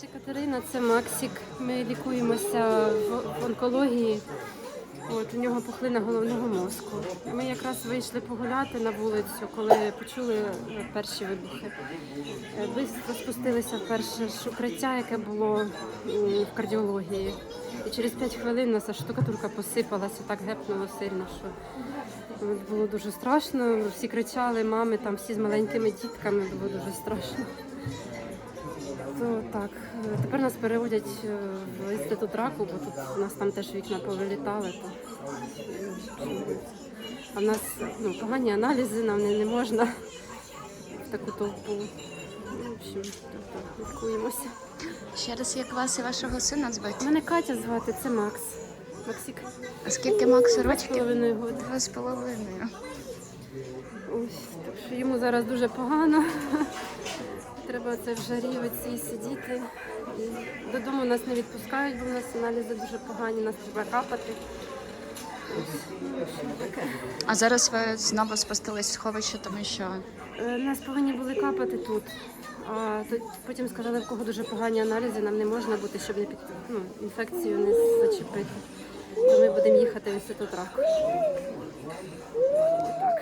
Це Катерина, це Максик. Ми лікуємося в онкології. От, у нього пухлина головного мозку. Ми якраз вийшли погуляти на вулицю, коли почули перші вибухи. Е, Бистро спустилися в перше укриття, яке було в кардіології. І через 5 хвилин нас штукатурка посипалася, так гепнуло сильно, що е, було дуже страшно. Всі кричали, мами, там всі з маленькими дітками, було дуже страшно. То так, тепер нас переводять е, в інститут раку, бо тут у нас там теж вікна повилітали. То, а в нас ну, погані аналізи, нам не, не можна в таку толпу. Ну, В общем, тобто лікуємося. Ще раз, як вас і вашого сина звати? Мене Катя звати, це Макс. Максик. А скільки Максу Два з рочків? половиною года. Два з половиною. Ось, так що йому зараз дуже погано. Треба це в жарі оцій сидіти. І додому нас не відпускають, бо в нас аналізи дуже погані, нас треба капати. А зараз ви знову спустились в сховище, тому що Е, Нас повинні були капати тут. А то- потім сказали, в кого дуже погані аналізи, нам не можна бути, щоб не під ну, інфекцію не зачепити. То ми будемо їхати в інститут раку. Так.